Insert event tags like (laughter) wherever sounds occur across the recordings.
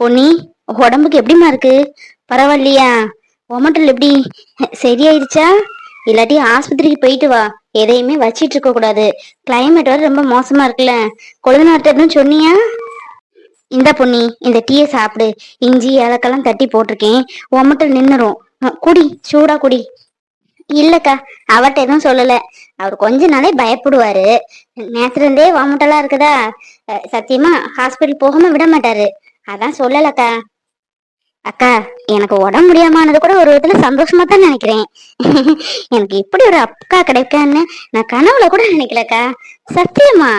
பொன்னி உடம்புக்கு எப்படிம்மா இருக்கு? பரவாயில்லையா? உமட்டல் எப்படி? சரியாயிருச்சா? இல்லாட்டி ஆஸ்பத்திரிக்கு போயிட்டு வா. எதையுமே வச்சிட்டு இருக்க கூடாது. கிளைமேட் வேற ரொம்ப மோசமா இருக்குல்ல. கொழுந்தனார்ட்ட எதுவும் சொன்னியா? இந்த பொன்னி இந்த டீயை சாப்பிடு. இஞ்சி ஏலக்கெல்லாம் தட்டி போட்டிருக்கேன். உமட்டல் நின்னுரும். குடி சூடா குடி. இல்லக்கா அவர்கிட்ட எதுவும் சொல்லல. அவர் கொஞ்ச நாளே பயப்படுவாரு. நேத்துல இருந்தே வாமட்டலா இருக்குதா சத்தியமா ஹாஸ்பிட்டல் போகாம விட மாட்டாரு. அதான் சொல்லலக்கா. அக்கா எனக்கு உடம்பு முடியாமனது கூட ஒரு விதத்துல சந்தோஷமா தான் நினைக்கிறேன். (laughs) எனக்கு இப்படி ஒரு அக்கா கிடைக்கான்னு நான் கனவுல கூட நினைக்கலக்கா. சத்தியமா?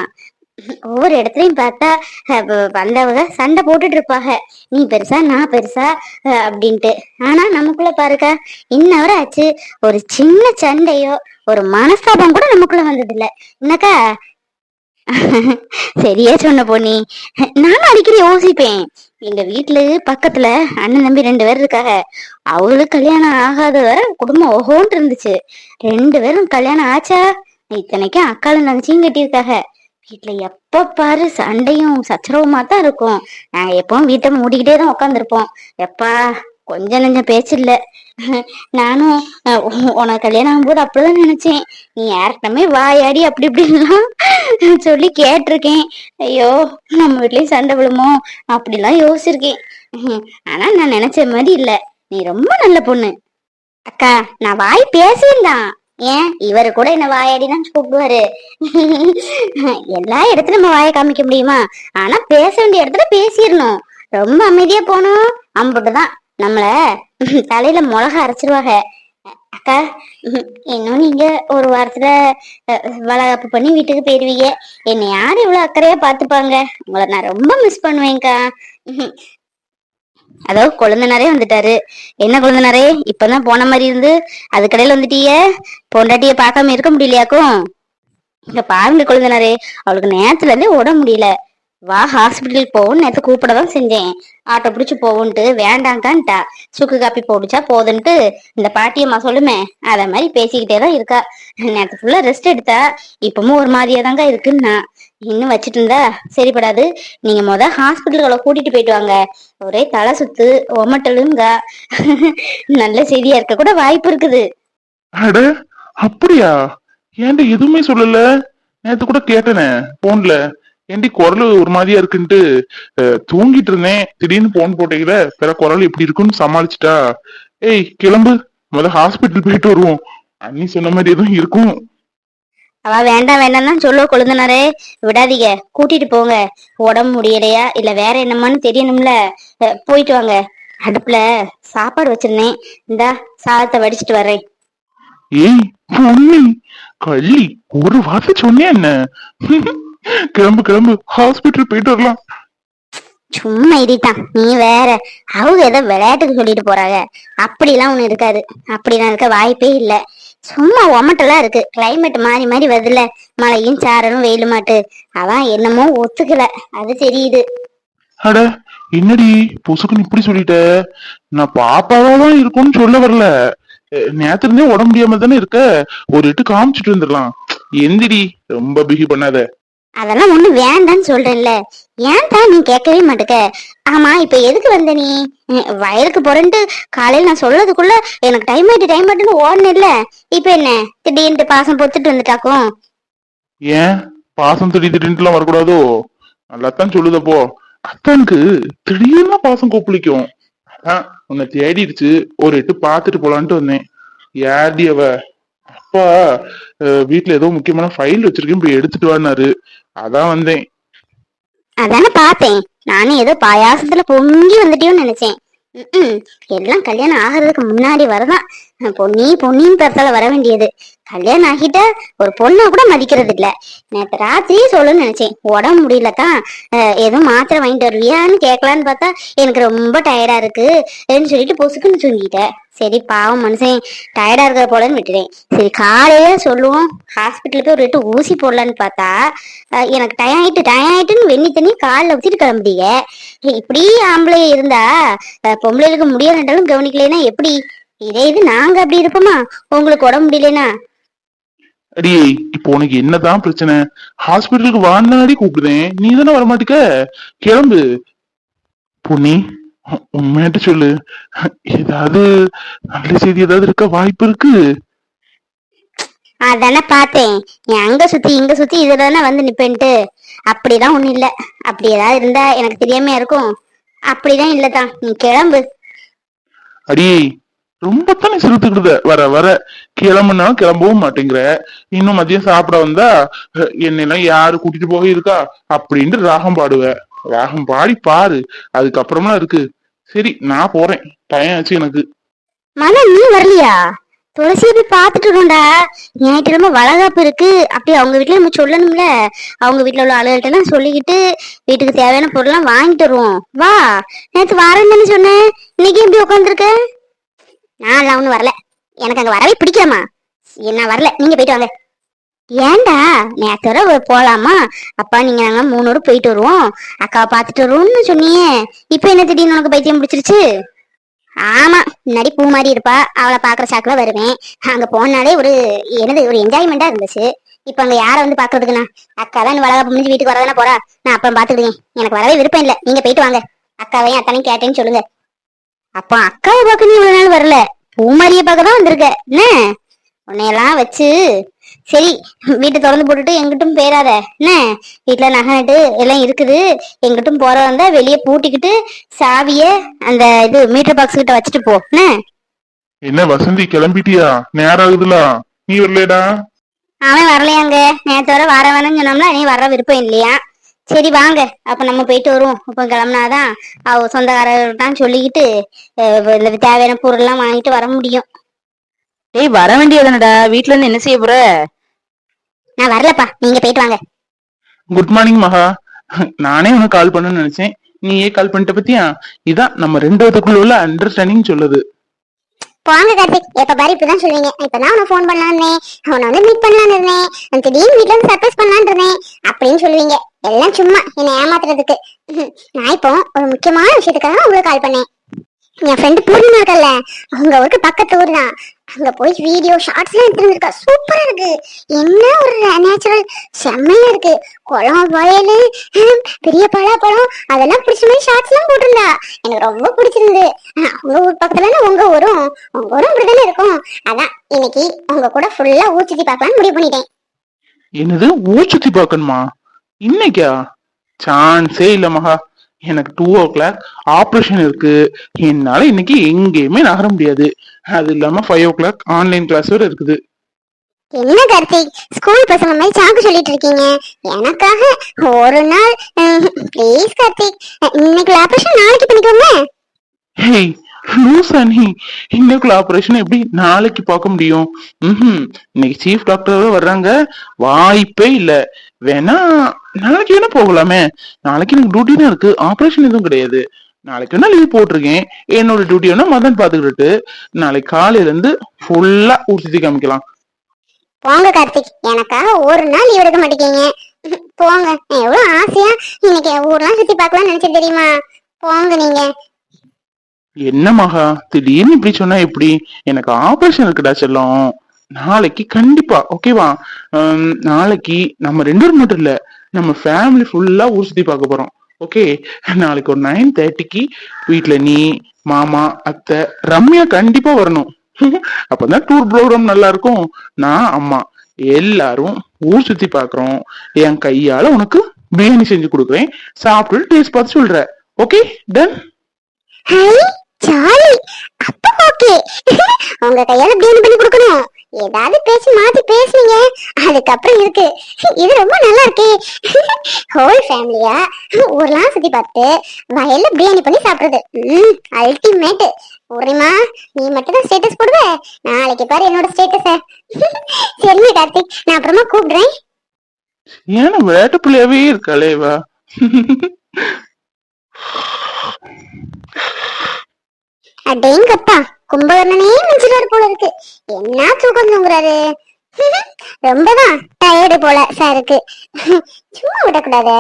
ஒவ்வொரு இடத்துலயும் பார்த்தா வந்தவங்க சண்டை போட்டுட்டு இருப்பாங்க. நீ பெருசா நான் பெருசா அஹ், அப்படின்ட்டு. ஆனா நமக்குள்ள பாருக்கா இன்ன வரை ஆச்சு ஒரு சின்ன சண்டையோ ஒரு மனஸ்தாபம் கூட நமக்குள்ள வந்தது இல்ல என்னக்கா சரியா சொன்ன பொண்ணி நானும் அடிக்கடி யோசிப்பேன். எங்க வீட்டுல பக்கத்துல அண்ணன் தம்பி ரெண்டு பேர் இருக்காங்க. அவங்களுக்கு கல்யாணம் ஆகாத குடும்பம் ஓஹோன்னு இருந்துச்சு. ரெண்டு பேரும் கல்யாணம் ஆச்சா? இத்தனைக்கும் அக்காலும் தங்கச்சியும் கட்டியிருக்காங்க. வீட்டுல எப்ப பாரு சண்டையும் சச்சரவுமா தான் இருக்கும். நாங்க எப்பவும் வீட்டை மூடிக்கிட்டே தான் உட்காந்துருப்போம் எப்பா கொஞ்சம் நஞ்சம் பேச்சு இல்ல நானும் உனக்கு கல்யாணம் ஆகும்போது அப்படிதான் நினைச்சேன். நீ யார்கிட்டமே வாயாடி அப்படி இப்படிலாம் சொல்லி கேட்டிருக்கேன். ஐயோ நம்ம வீட்லயும் சண்டை விழுமோ? அப்படிலாம் யோசிச்சிருக்கேன். ஆனா நான் நினைச்ச மாதிரி இல்ல. நீ ரொம்ப நல்ல பொண்ணு. அக்கா நான் வாய் பேசியிருந்தான் ஏன்? இவரு கூட என்ன வாயாடி தான் கூப்பிடுவாரு. எல்லா இடத்துலயும் நம்ம வாயை காமிக்க முடியுமா? ஆனா பேச வேண்டிய இடத்துல பேசிடணும். ரொம்ப அமைதியா போனோம் அம்புட்டுதான். நம்மள (laughs) தலையில மிளகா அரைச்சிருவாங்க. அக்கா இன்னும் நீங்க ஒரு வாரத்துல வளகாப்பு பண்ணி வீட்டுக்கு போயிருவீங்க. என்னை யாரும் இவ்வளவு அக்கறையா பாத்துப்பாங்க உங்களை நான் ரொம்ப மிஸ் பண்ணுவேன்க்கா. (laughs) அதோ கொழுந்தனாரே வந்துட்டாரு. என்ன கொழுந்தனாரே இப்பதான் போன மாதிரி இருந்து அது கடையில வந்துட்டீங்க. பொண்டாட்டிய பார்க்காம இருக்க முடியலையாக்கும்? இங்க பாருங்க கொழுந்தனாரே அவளுக்கு நேரத்துல இருந்தே ஓட முடியல. வா ஹாஸ்பிட்டலுக்கு போவோம்னு நேற்று கூப்பிட தான் செஞ்சேன். ஆட்டோ பிடிச்சு போவோன்ட்டு வேண்டாங்கான்ட்டா சுக்கு காப்பி போடிச்சா போதுன்ட்டு இந்த பாட்டியம்மா சொல்லுமே அத மாதிரி பேசிக்கிட்டே தான் இருக்கா. நேத்து ஃபுல்லா ரெஸ்ட் எடுத்தா இப்பவும் ஒரு மாதிரியா தாங்க இருக்குன்னா. இன்னும் வச்சிட்டு இருந்தா சரிப்படாது. நீங்க முத ஹாஸ்பிட்டலுக்குள்ள கூட்டிட்டு போயிட்டு வாங்க. ஒரே தலை சுத்து ஒமட்டலுங்க. நல்ல செய்தியா இருக்க கூட வாய்ப்பு இருக்குது. அட அப்படியா? ஏன்டா எதுவுமே சொல்லல? நேத்து கூட கேட்டனே போன்ல. ஏன்டி குரல் ஒரு மாதிரியா இருக்குன்ட்டு தூங்கிட்டு இருந்தேன். திடீர்னு போன் போட்டீங்கள பிற குரல் எப்படி இருக்குன்னு சமாளிச்சிட்டா? ஏய் கிளம்பு. முத ஹாஸ்பிட்டல் போயிட்டு வருவோம். அண்ணி சொன்ன மாதிரி எதுவும் இருக்கும்? அவ வேண்டாம் வேண்டாம் தான் சொல்ல கொழுந்தனாரே. விடாதீங்க. கூட்டிட்டு போங்க. உடம்பு முடியலையா? இல்ல வேற என்னமான்னு தெரியணும்ல. போயிட்டு வாங்க. அடுப்புல சாப்பாடு வச்சிருந்தேன். இந்தா சாதத்தை வடிச்சிட்டு வரேன் ஏய் பொண்ணு கள்ளி. ஒரு வார்த்தை சொன்னே என்ன? கிளம்பு கிளம்பு. ஹாஸ்பிட்டல் போயிட்டு வரலாம். சும்மா இடித்தான் நீ வேற. அவங்க ஏதோ விளையாட்டுக்கு சொல்லிட்டு போறாங்க. அப்படிலாம் ஒண்ணு இருக்காது. அப்படிலாம் இருக்க வாய்ப்பே இல்ல. சும்மா ஒமட்டெல்லாம் இருக்கு. கிளைமேட் மாறி மாறி வருதுல்ல. மழையும் சாரலும் வெயிலுமாட்டு அதான் என்னமோ ஒத்துக்கல. அது தெரியுது. அட என்னடி? புசுக்குன்னு இப்படி சொல்லிட்ட? நான் பாப்பாவா தான் இருக்கும்னு சொல்ல வரல. நேத்துல இருந்தே உடம்பு முடியாம தானே இருக்க? ஒரு எட்டு காமிச்சிட்டு வந்துடலாம் எந்திரி ரொம்ப பிகி பண்ணாத. அதெல்லாம் ஒண்ணு வேண்டான்னு சொல்றேன்ல. ஏன் தான் நீ கேட்கவே மாட்டுக்க? ஆமா இப்ப எதுக்கு வந்த நீ? வயலுக்கு போறேன்ட்டு காலையில நான் சொல்றதுக்குள்ள எனக்கு டைம் ஆயிட்டு டைம் ஆயிட்டுன்னு ஓடணும் இல்ல இப்ப என்ன? திடீர்னு பாசம் பொத்துட்டு வந்துட்டாக்கும். ஏன்? பாசம் திடீர் திடீர்னுலாம் வரக்கூடாதோ? நல்லாத்தான் சொல்லுதப்போ அத்தானுக்கு திடீர்னு பாசம் கொப்பளிக்கும். அதான் உன்னை தேடிடுச்சு. ஒரு எட்டு பாத்துட்டு போலான்ட்டு வந்தேன். யார்டி அவ. அப்பா வீட்டுல வீட்ல ஏதோ முக்கியமான ஃபைல் வச்சிருக்கேன் போய் எடுத்துட்டு வானாரு அதான் வந்தேன். அதானே பார்த்தேன். நானும் ஏதோ பாயாசத்துல பொங்கி வந்துட்டியோன்னு நினைச்சேன். எல்லாம் கல்யாணம் ஆகிறதுக்கு முன்னாடி வரதான். பொன்னி பொன்னின்னு பெருசால வர வேண்டியது. கல்யாணம் ஆகிட்டா ஒரு பொண்ணை கூட மதிக்கிறது இல்ல. நேற்று ராத்திரி சொல்லணும்னு நினைச்சேன். உடம்பு முடியலக்கா? அஹ், எதுவும் மாத்திரை வாங்கிட்டு வருவியான்னு கேட்கலான்னு பார்த்தா எனக்கு ரொம்ப டயர்டா இருக்கு. சொல்லிட்டு பொசுக்குன்னு சொல்லிட்டேன் சரி பாவம் மனுஷன். டயர்டா இருக்கிற போலன்னு விட்டுட்டேன். சரி காலையில சொல்லுவோம் ஹாஸ்பிட்டலுக்கு போய் ஒரு ரெட்டு ஊசி போடலான்னு பார்த்தா எனக்கு டயம் ஆயிட்டு டயம் ஆயிட்டுன்னு வெண்ணி தண்ணி காலில் ஊற்றிட்டு கிளம்புறீங்க இப்படி ஆம்பளை இருந்தா பொம்பளைகளுக்கு முடியாதுன்றாலும் கவனிக்கலைன்னா எப்படி? இதே இது நாங்க அப்படி இருப்போமா? உங்களுக்கு உடம்பு முடியலனா அடி இப்போ உனக்கு என்னதான் பிரச்சனை? ஹாஸ்பிட்டலுக்கு வான்னாடி கூப்பிடுறேன். நீ தானே வரமாட்டுக்க? கிளம்பு. பொன்னி. உண்மையாட்டு சொல்லு. ஏதாவது நல்ல செய்தி ஏதாவது இருக்க வாய்ப்பு இருக்கு? அதானே பார்த்தேன். நீ அங்க சுத்தி இங்க சுத்தி இதுல தானே வந்து நிப்பேன்ட்டு. அப்படிதான் ஒண்ணும் இல்ல. அப்படி ஏதாவது இருந்தா எனக்கு தெரியாம இருக்கும். அப்படிதான் இல்லதான் நீ கிளம்பு. அடியே ரொம்ப தானே சிறுத்துக்கிடுத வர வர. கிளம்புனா கிளம்பவும் மாட்டேங்கிற. இன்னும் மதியம் சாப்பிட வந்தா என்னெல்லாம் யாரு கூட்டிட்டு போக இருக்கா? அப்படின்ட்டு ராகம் பாடுவ. ராகம் பாடி பாரு. அதுக்கப்புறமா இருக்கு. சரி நான் போறேன். டைம் ஆச்சு எனக்கு. மன நீ வரலையா? துளசியை போய் பார்த்துட்டு இருக்கோம்டா. ஞாயிற்றுக்கிழமை வளகாப்பு இருக்கு. அப்படி அவங்க வீட்லயே நம்ம சொல்லணும்ல. அவங்க வீட்ல உள்ள ஆளுகள்கிட்டலாம் சொல்லிக்கிட்டு வீட்டுக்கு தேவையான பொருள்லாம் வாங்கிட்டு வருவோம். வா. நேற்று வரேன் தானே சொன்னேன். இன்னைக்கு எப்படி உட்காந்துருக்க நான் ஒன்றும் வரல. எனக்கு அங்க வரவே பிடிக்காமா? நான் வரல. நீங்க போயிட்டு வாங்க. ஏண்டா நேற்று போலாமா? அப்பா நீங்க நாங்க மூணு போயிட்டு வருவோம். அக்காவை பார்த்துட்டு வருவோம்னு சொன்னியே. இப்போ என்ன திடீர்னு உனக்கு பைத்தியம் பிடிச்சிருச்சு? ஆமா முன்னாடி பூ மாதிரி இருப்பா. அவளை பாக்குற சாக்குல வருவேன். அங்க போனாலே ஒரு எனது ஒரு என்ஜாய்மெண்டா இருந்துச்சு. இப்ப அங்க யார வந்து பாக்குறதுக்குண்ணா அக்கா தான் வளகாப்பு முடிஞ்சு வீட்டுக்கு வரதானே போறா. நான் அப்புறம் பாத்துக்கிட்டேன் எனக்கு வரவே விருப்பம் இல்ல. நீங்க போயிட்டு வாங்க. அக்காவையும் அத்தனையும் கேட்டேன்னு சொல்லுங்க. அப்ப அக்காவை பார்க்க நீ இவ்வளவு நாள் வரல. பூமாரிய பார்க்க தான் வந்திருக்க. என்ன? உன்னையெல்லாம் வச்சு சரி வீட்டை திறந்து போட்டுட்டு எங்கிட்டும் போயிடாத என்ன? வீட்டுல நகை நட்டு எல்லாம் இருக்குது. எங்கிட்டும் போறதா இருந்தா வெளியே பூட்டிக்கிட்டு சாவிய அந்த இது மீட்டர் பாக்ஸ் கிட்ட வச்சுட்டு போ. என்ன? என்ன வசந்தி கிளம்பிட்டியா? நேரம் ஆகுதுல? நீ வரலடா அவன் வரலையாங்க. நேற்று வர வர வேணும்னு சொன்னோம்ல நீ வர விருப்பம் இல்லையா? சரி வாங்க. அப்ப நம்ம போயிட்டு வருவோம். அப்ப கிளம்புனாதான் அவ சொந்தக்காரர்தான் சொல்லிக்கிட்டு இந்த தேவையான பொருள் எல்லாம் வாங்கிட்டு வர முடியும். டேய் வர வேண்டியதுனடா வீட்ல இருந்து என்ன செய்ய போற? நான் வரலப்பா. நீங்க போயிட்டு வாங்க. குட் மார்னிங் மகா. நானே உனக்கு கால் பண்ணணும்னு நினைச்சேன். நீயே கால் பண்ணிட்ட பத்தியா? இதான் நம்ம ரெண்டாவதுக்குள்ள உள்ள அண்டர்ஸ்டாண்டிங் சொல்லுது. போங்க கார்த்திக். எப்ப பாரு இப்படிதான் சொல்லுவீங்க. இப்பதான் உனக்கு ஃபோன் பண்ணலான்னு அவனை வந்து மீட் பண்ணலான்னு இருந்தேன். நான் திடீர்னு வீட்ல இருந்து சர்ப்ரைஸ் பண்ணலான்னு இருந்தேன். அப்படின்னு சொல்லுவீங்க. எல்லாம் சும்மா என்னை ஏமாத்துறதுக்கு. நான் இப்போ ஒரு முக்கியமான விஷயத்துக்காக உங்களுக்கு கால் பண்ணேன். என் ஃப்ரெண்டு பூர்ணிமா இருக்கல்ல. அவங்க ஊருக்கு பக்கத்து ஊர் தான் அங்க போய் வீடியோ ஷார்ட்ஸ் எல்லாம் எடுத்துருந்துருக்கா சூப்பரா இருக்கு. என்ன ஒரு நேச்சுரல் செம்மையா இருக்கு. குளம் வயலு ஹம், பெரிய பழம் அதெல்லாம் பிடிச்ச மாதிரி ஷார்ட்ஸ் எல்லாம் போட்டிருந்தா. எனக்கு ரொம்ப பிடிச்சிருந்து உங்க ஊர் பக்கத்துல உங்க ஊரும் உங்க ஊரும் இப்படிதானே இருக்கும். அதான் இன்னைக்கு உங்க கூட ஃபுல்லா ஊர் சுத்தி பார்க்கலாம்னு முடிவு பண்ணிட்டேன். என்னது? ஊர் சுத்தி பார்க்கணுமா? இன்னைக்கா? சான்ஸே இல்ல மகா. எனக்கு டூ ஓ கிளாக் ஆப்ரேஷன் இருக்கு. என்னால இன்னைக்கு எங்கேயுமே நகர முடியாது. அது இல்லாம five o'clock online class வேற இருக்குது. என்ன கார்த்திக் ஸ்கூல் பசங்க மாதிரி சாக்கு சொல்லிட்டு இருக்கீங்க. எனக்காக ஒரு நாள் ப்ளீஸ் கார்த்திக் இன்னைக்கு ஆபரேஷன் நாளைக்கு பண்ணிக்கோங்க. லூஸ் அனி இன்னைக்குள்ள ஆபரேஷன் எப்படி நாளைக்கு பார்க்க முடியும்? ம் இன்னைக்கு சீஃப் டாக்டரோட வர்றாங்க. வாய்ப்பே இல்ல. வேணா நாளைக்கு வேணா போகலாமே. நாளைக்கு எனக்கு டியூட்டி தான் இருக்கு. ஆபரேஷன் எதுவும் கிடையாது. நாளைக்கு வேணா லீவ் போட்டிருக்கேன். என்னோட டியூட்டி வேணா மதன் பாத்துக்கிட்டு நாளைக்கு காலையில இருந்து ஃபுல்லா ஊர் சுத்தி காமிக்கலாம். போங்க கார்த்திக். எனக்காக ஒரு நாள் லீவ் எடுக்க மாட்டேங்க போங்க. எவ்வளவு ஆசையா. இன்னைக்கு ஊர்லாம் சுத்தி பார்க்கலாம்னு நினைச்சேன் தெரியுமா? போங்க நீங்க. என்ன மகா? திடீர்னு இப்படி சொன்னா எப்படி? எனக்கு ஆபரேஷன் இருக்குடா செல்லம். நாளைக்கு கண்டிப்பா ஓகேவா நாளைக்கு நம்ம ரெண்டு பேர் மட்டும் இல்ல நம்ம ஃபேமிலி ஃபுல்லா ஊர் சுத்தி பார்க்க போறோம். ஓகே நாளைக்கு ஒரு நைன் தேர்ட்டிக்கு வீட்டுல நீ மாமா அத்தை ரம்யா கண்டிப்பா வரணும். (laughs) அப்பதான் டூர் ப்ரோக்ராம் நல்லா இருக்கும். நான் அம்மா எல்லாரும் ஊர் சுத்தி பாக்குறோம் என் கையால உனக்கு பிரியாணி செஞ்சு கொடுக்குறேன். சாப்பிட்டு டேஸ்ட் பார்த்து சொல்ற. ஓகே டன் ஹை ஜாலி. அப்ப ஓகே (laughs) உங்க கையால பிரியாணி பண்ணி கொடுக்கணும். ஏதாவது பேசி மாத்தி பேசுனீங்க. அதுக்கப்புறம் இருக்கு. (laughs) இது ரொம்ப நல்லா இருக்கு. ஹோல் ஃபேமிலியா ஊர்லாம் சுத்தி பார்த்து வயல்ல பிரியாணி பண்ணி சாப்பிடுறது. ம் அல்டிமேட் உரிமா நீ மட்டும் தான் ஸ்டேட்டஸ் போடுவ? நாளைக்கு பாரு என்னோட ஸ்டேட்டஸ (laughs) சரிங்க கார்த்திக். நான் அப்புறமா கூப்பிடுறேன். ஏன்னா விளையாட்டு பிள்ளையாவே இருக்காளே அடேங்கப்பா கும்பகர்ணனே மிஞ்சினார் போல இருக்கு. என்ன தூக்கம் தூங்குறாரு? ரொம்பதான் டயர்டு போல சாருக்கு சும்மா விடக்கூடாதே.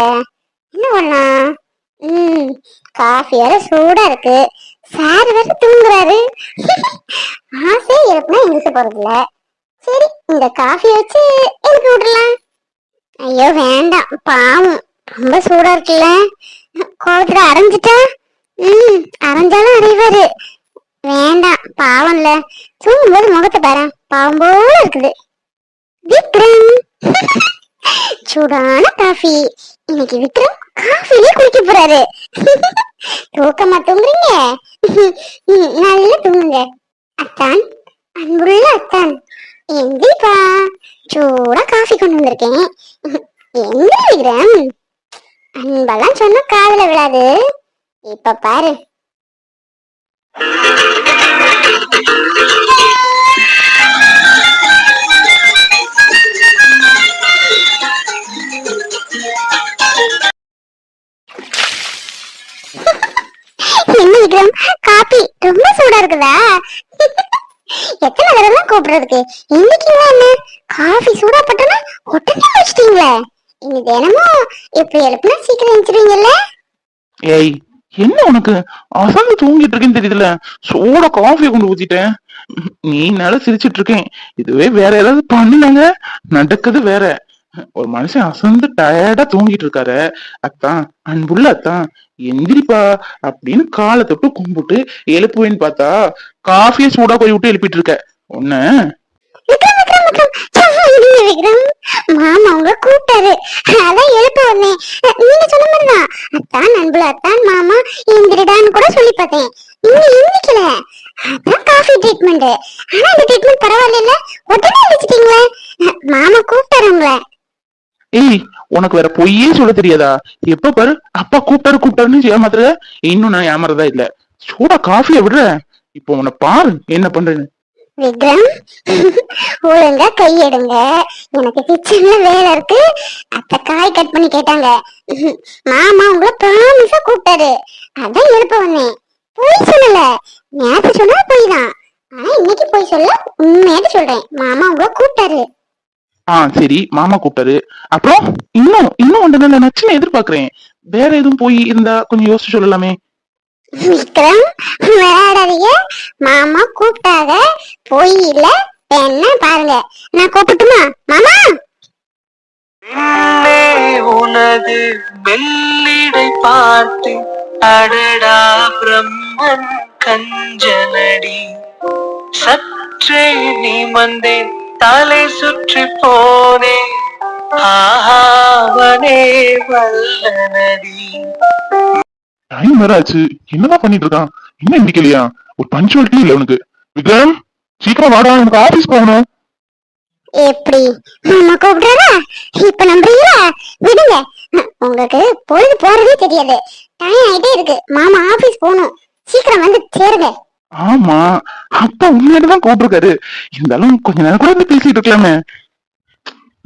என்ன பண்ணலாம் ம் காஃபி வேற சூடா இருக்கு. சார் வேற தூங்குறாரு. ஆசை இருக்குன்னா எங்களுக்கு போறது இல்ல. சரி இந்த காஃபி வச்சு எனக்கு விடலாம் ஐயோ வேண்டாம். பாவம். ரொம்ப சூடா இருக்குல்ல. கோபத்துல அரைஞ்சிட்டா? ம் அரைஞ்சாலும் அரைவாரு. வேண்டாம் பாவம்ல. தூங்கும்போது முகத்தை பாரு. பாவம் போல இருக்குது. விக்ரம். (laughs) சூடான காஃபி இன்னைக்கு விக்ரம் காஃபிலே குடிக்க போறாரு. (laughs) தூக்கமா தூங்குறீங்க? (laughs) ம், நல்லா தூங்குங்க. அத்தான் அன்புள்ள அத்தான். எந்திரிப்பா சூடா காஃபி கொண்டு வந்திருக்கேன். எங்க விக்ரம்? அன்பெல்லாம் சொன்னா காதல விழாது. இப்ப பாரு. காபி ரொம்ப சூடா இருக்குதா? எத்தனை தடவை கூப்பிடுறதுக்கு? இன்னைக்கு என்ன? காஃபி சூடா பட்டனா உடனே வச்சிட்டீங்களே. இனி தினமும் இப்ப எழுப்புனா சீக்கிரம் எழுந்துருவீங்கல்ல ஏய் என்ன உனக்கு? அசந்து தூங்கிட்டு இருக்கேன்னு தெரியுதுல சோட காஃபி கொண்டு ஊத்திட்டேன். நீ என்னால சிரிச்சிட்டு இருக்கேன். இதுவே வேற ஏதாவது பண்ணுனாங்க நடக்குது வேற. ஒரு மனுஷன் அசந்து டயர்டா தூங்கிட்டு இருக்காரு. அத்தான் அன்புள்ள அத்தான். எந்திரிப்பா அப்படின்னு காலை தொட்டு கும்பிட்டு எழுப்புவேன்னு பார்த்தா காஃபியை சூடா போய் விட்டு எழுப்பிட்டு இருக்க. உன்ன விக்ரம் மாமா உங்க கூப்பிட்டாரு. அதான் எழுப்ப வந்தேன். நீங்க சொன்ன மாதிரிதான். அத்தான் நண்புல அத்தான் மாமா எந்திரிடான்னு கூட சொல்லி பார்த்தேன். நீங்க எந்திரிக்கல அதான் காஃபி ட்ரீட்மெண்ட் ஆனா இந்த ட்ரீட்மெண்ட் பரவாயில்ல உடனே எழுச்சிட்டீங்களே மாமா கூப்பிட்டாரு உங்களை. ஏய் உனக்கு வேற பொய்யே சொல்ல தெரியாதா? எப்ப பாரு அப்பா கூப்பிட்டாரு கூப்பிட்டாருன்னு ஏமாத்துற இன்னும் நான் ஏமாறதா இல்ல. சூடா காஃபியை விடுற இப்போ உன்னை பாரு என்ன பண்றேன்னு. விக்ரம் ஒழுங்கா கையெடுங்க. எனக்கு கிச்சன்ல வேலை இருக்கு. அத்த காய் கட் பண்ணி கேட்டாங்க. மாமா உங்களை ப்ராமிஸா கூப்பிட்டாரு. அதான் எழுப்ப வந்தேன். போய் சொல்லல. நேத்து சொன்னா போய் தான் ஆனா இன்னைக்கு போய் சொல்ல உண்மையாட்டு சொல்றேன். மாமா உங்களை கூப்பிட்டாரு. ஆ சரி. மாமா கூப்பிட்டாரு. அப்புறம் இன்னும் இன்னும் ஒன்று நல்ல நச்சுன்னு எதிர்பார்க்கறேன். வேற எதுவும் போய் இருந்தா கொஞ்சம் யோசிச்சு சொல்லலாமே. விக்ரம் விளையாடாதீங்க. மாமா கூப்பிட்டாங்க. போய் இல்ல என்ன பாருங்க. நான் கூப்பிட்டுமா? மாமா? உனது வெள்ளிடை பார்த்து அடடா பிரம்மன் கஞ்சனடி. சற்றே நிமந்தேன் தலை சுற்றி போனே. ஆஹாவனே வல்லனடி. டைம் வேற ஆச்சு. என்னதான் பண்ணிட்டு இருக்கான்? என்ன indiக்கலையா ஒரு பஞ்சுவாலிட்டி இல்ல உனக்கு. விக்ரம் சீக்கிரம் வாடா எனக்கு ஆபீஸ் போகணும். எப்படி? மாமா கூப்பிடுறாரா? இப்ப நம்புறீங்களா? விடுங்க. உங்களுக்கு பொழுது போறதே தெரியாது. டைம் ஆயிட்டே இருக்கு. மாமா ஆபீஸ் போகணும். சீக்கிரம் வந்து சேருங்க. ஆமா. அப்பா உண்மையில தான் கூப்பிட்டுருக்காரு. இருந்தாலும் கொஞ்ச நேரம் கூட பேசிட்டு இருக்கலாமே.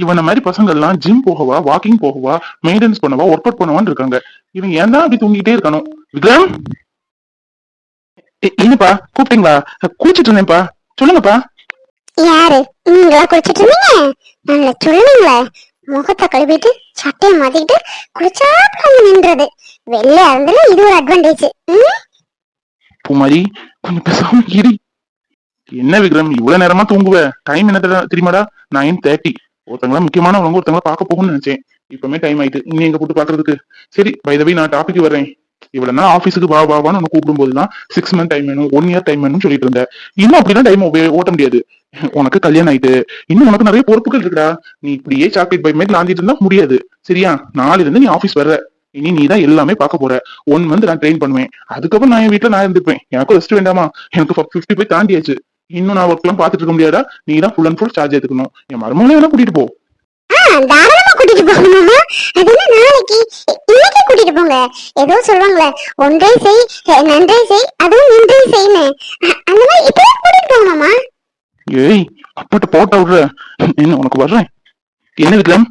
இவன மாதிரி பசங்க எல்லாம் ஜிம் போகவா வாக்கிங் போகவா மெயின்டெனன்ஸ் பண்ணவா ஒர்க் அவுட் பண்ணவான்னு இருக்காங்க. இவன் ஏன் தான் அப்படி தூங்கிட்டே இருக்கானோ விக்ரம்? என்னப்பா? கூப்பிட்டீங்களா? கூச்சிட்டு இருந்தேன்ப்பா. சொல்லுங்கப்பா. யாரு? நீங்களா குளிச்சிட்டு இருந்தீங்க? நல்ல சொல்லுவீங்களே முகத்தை கழுவிட்டு சட்டையை மாத்திக்கிட்டு குளிச்சாப்புல நின்றது. வெள்ளையா இருந்ததுல இது ஒரு அட்வான்டேஜ் பூமாரி கொஞ்சம் பேசாம இரு. என்ன விக்ரம்? இவ்வளவு நேரமா தூங்குவ? டைம் என்ன தெரி- தெரியுமாடா? நைன் தேர்ட்டி ஒருத்தங்களா முக்கியமானவங்க ஒருத்தங்களா பார்க்க போகணும்னு நினைச்சேன். இப்பவுமே டைம் ஆயிட்டு. நீ எங்க போட்டு பாக்குறதுக்கு சரி பைதவி நான் டாபிக் வரேன் இவ்வளவு நாள் ஆபீஸுக்கு வா வா வான்னு உன்னை கூப்பிடும் போதுதான் சிக்ஸ் மந்த் டைம் வேணும் ஒன் இயர் டைம் வேணும்னு சொல்லிட்டு இருந்தேன். இன்னும் அப்படிலாம் டைம் ஓட்ட முடியாது. உனக்கு கல்யாணம் ஆயிட்டு. இன்னும் உனக்கு நிறைய பொறுப்புகள் இருக்குடா. நீ இப்படியே சாக்லேட் பை மாதிரி லாந்திட்டு இருந்தா முடியாது. சரியா? நாளிலிருந்து நீ ஆபீஸ் வர்ற. இனி நீ தான் எல்லாமே பார்க்க போற. ஒன் மந்த் நான் ட்ரெயின் பண்ணுவேன். அதுக்கப்புறம் நான் என் வீட்டுல நான் இருந்துப்பேன். எனக்கும் ரெஸ்ட் வேண்டாமா? எனக்கு ஃபிஃப்டி போய் தாண்டியாச்சு. இன்னும் நான் ஒர்க் எல்லாம் பாத்துட்டு இருக்க முடியாதா? நீ தான் ஃபுல் அண்ட் ஃபுல் சார்ஜ் எடுத்துக்கணும் என் மருமகளை வேணா கூட்டிட்டு போ. தாராளமா கூட்டிட்டு போங்க மாமா. அது என்ன நாளைக்கு? இன்னைக்கு கூட்டிட்டு போங்க. ஏதோ சொல்லுவாங்களே ஒன்றை செய் அஹ், நன்றை செய் அதுவும் நின்றை செய்யுன்னு அஹ், அந்த மாதிரி இப்பவே கூட்டிட்டு போங்க மாமா. ஏய் அப்பாட்ட போட்டா விடுற. என்ன உனக்கு வர்றேன்? என்ன விக்ரம்?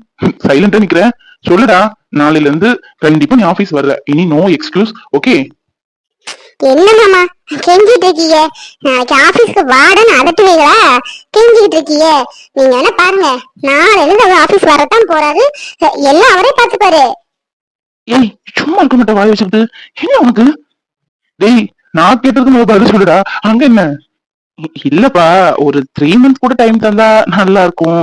சைலண்டா நிக்கிற? சொல்லுடா. நாளைல இருந்து கண்டிப்பா நீ ஆபீஸ் வர்ற. இனி நோ எக்ஸ்கியூஸ் ஓகே என்ன மாமா? கெஞ்சிட்டு இருக்கீங்க. நாளைக்கு ஆபீஸ்க்கு வாடன்னு அதட்டுவீங்களா கெஞ்சிட்டு இருக்கீங்க. நீங்க என்ன பாருங்க. நாளைல இருந்து அவர் ஆபீஸ் வரத்தான் போறாரு. எல்லாம் அவரே பாத்துப்பாரு. ஏய் சும்மா இருக்க மாட்டே வாய் வச்சுக்கிட்டு. என்ன உனக்கு? டேய் நான் கேட்டதுக்கு பதில் சொல்லுடா. அங்க என்ன? இல்லப்பா ஒரு த்ரீ மந்த்ஸ் கூட டைம் தந்தா நல்லா இருக்கும்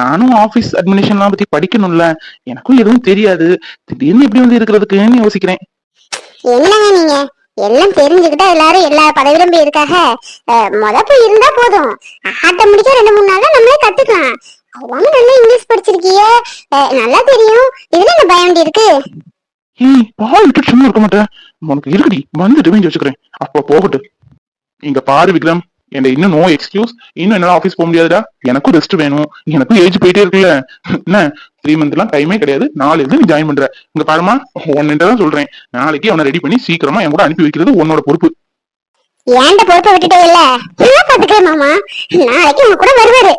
நானும் ஆபீஸ் அட்மினிஷன்லாம் பத்தி படிக்கணும்ல. எனக்கும் எதுவும் தெரியாது. திடீர்னு இப்படி வந்து இருக்கிறதுக்குன்னு யோசிக்கிறேன். என்னங்க நீங்க? எல்லாம் தெரிஞ்சுக்கிட்டா எல்லாரும் எல்லா பதவியிலும் போய் இருக்காக? முத போய் இருந்தா போதும். ஆட்டோமேட்டிக்கா ரெண்டு மூணு நாள்ல நம்மளே கத்துக்கலாம். அவங்க நல்லா இங்கிலீஷ் படிச்சிருக்கிய. நல்லா தெரியும். இதுல என்ன பயம் இருக்கு? ஏய் பால் விட்டு சும்மா இருக்க மாட்டேன் உனக்கு இருக்குடி. வந்துட்டு வேண்டி வச்சுக்கிறேன். அப்ப போகட்டும். இங்க பாரு விக்ரம். என் இன்னும் நோ எக்ஸ்கியூஸ் இன்னும் என்னால ஆஃபீஸ் போக முடியாதுடா. எனக்கும் ரெஸ்ட் வேணும். எனக்கும் ஏஜ் போயிட்டே இருக்குல்ல. என்ன? த்ரீ மந்த் எல்லாம் டைமே கிடையாது. நாலு இது நீ ஜாயின் பண்ற. இங்க பாருமா ஒன்னு தான் சொல்றேன். நாளைக்கு அவனை ரெடி பண்ணி சீக்கிரமா என் கூட அனுப்பி வைக்கிறது உன்னோட பொறுப்பு. ஏண்ட பொறுப்பை விட்டுட்டே இல்ல? நான் பாத்துக்கிறேன் மாமா. நாளைக்கு உங்க கூட வருவாரு.